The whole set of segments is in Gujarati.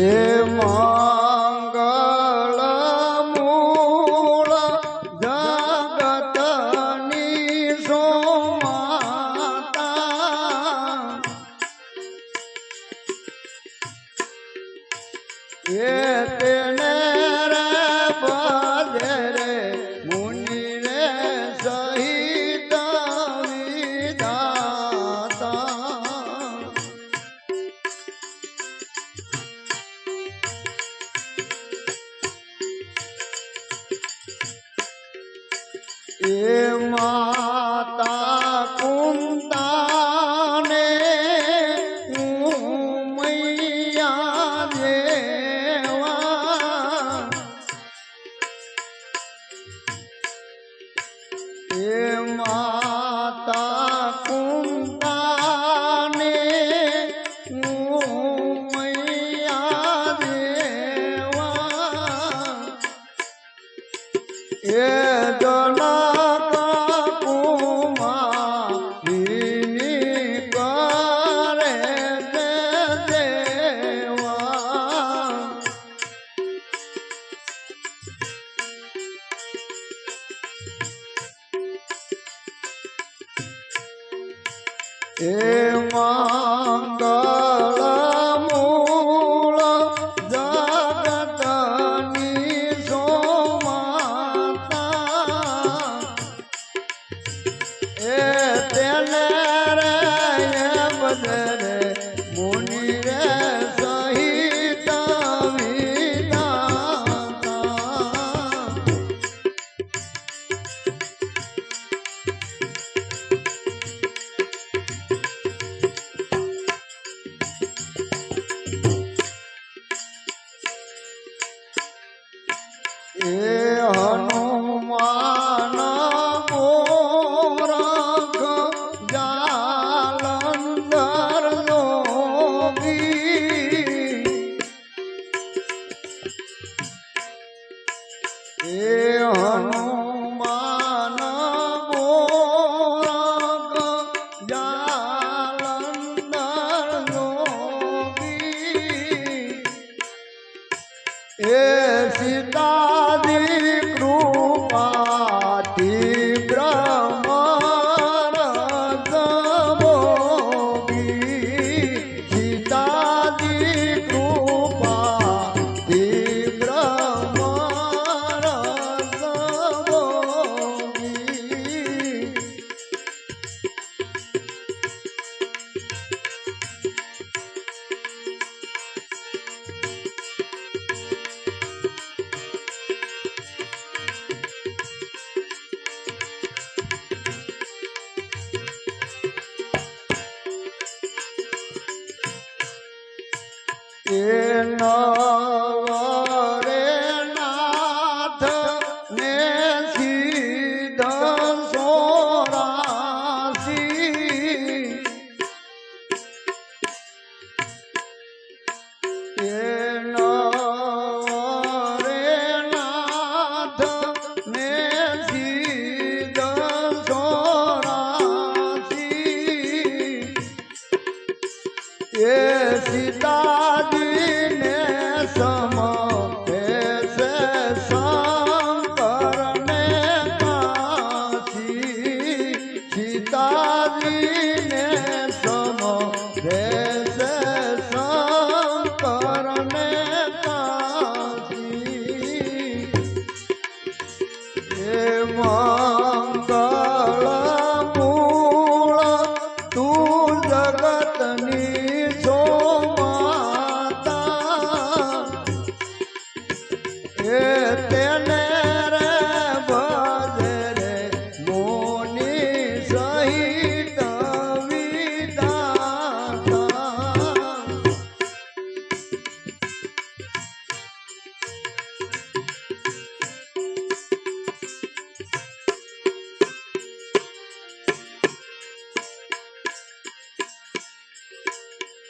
Yeah. માતા કુંદાને હું મૈયા દેવા. એ મા એ માંગા હનુમાન ગોરખ જાલંદર જોગી એ હનુમાન ગોરખ જાલંદર જોગી એ સીતા કે ના को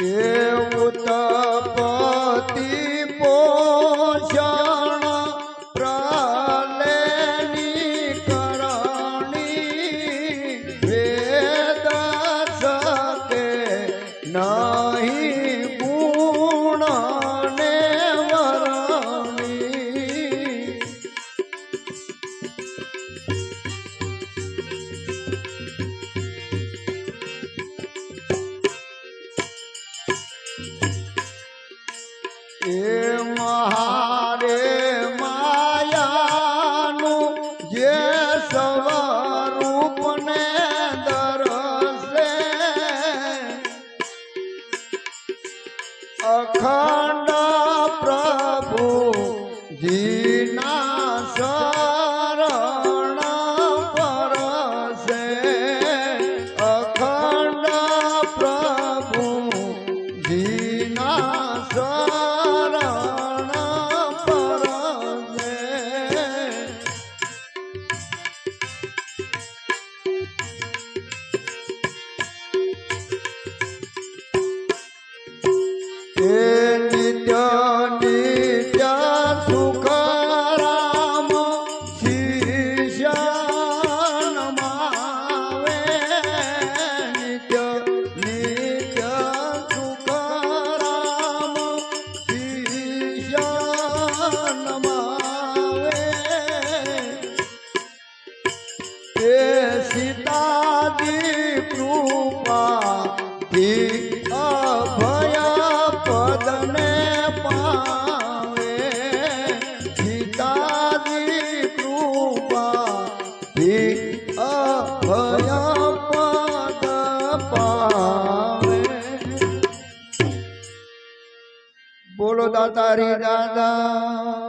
Yeah. એ સીતાજી કૃપાથી અભયા પદને પાવે. સીતાજી કૃપાથી અભયા પદ પાવે. બોલો દાતા રે દાદા.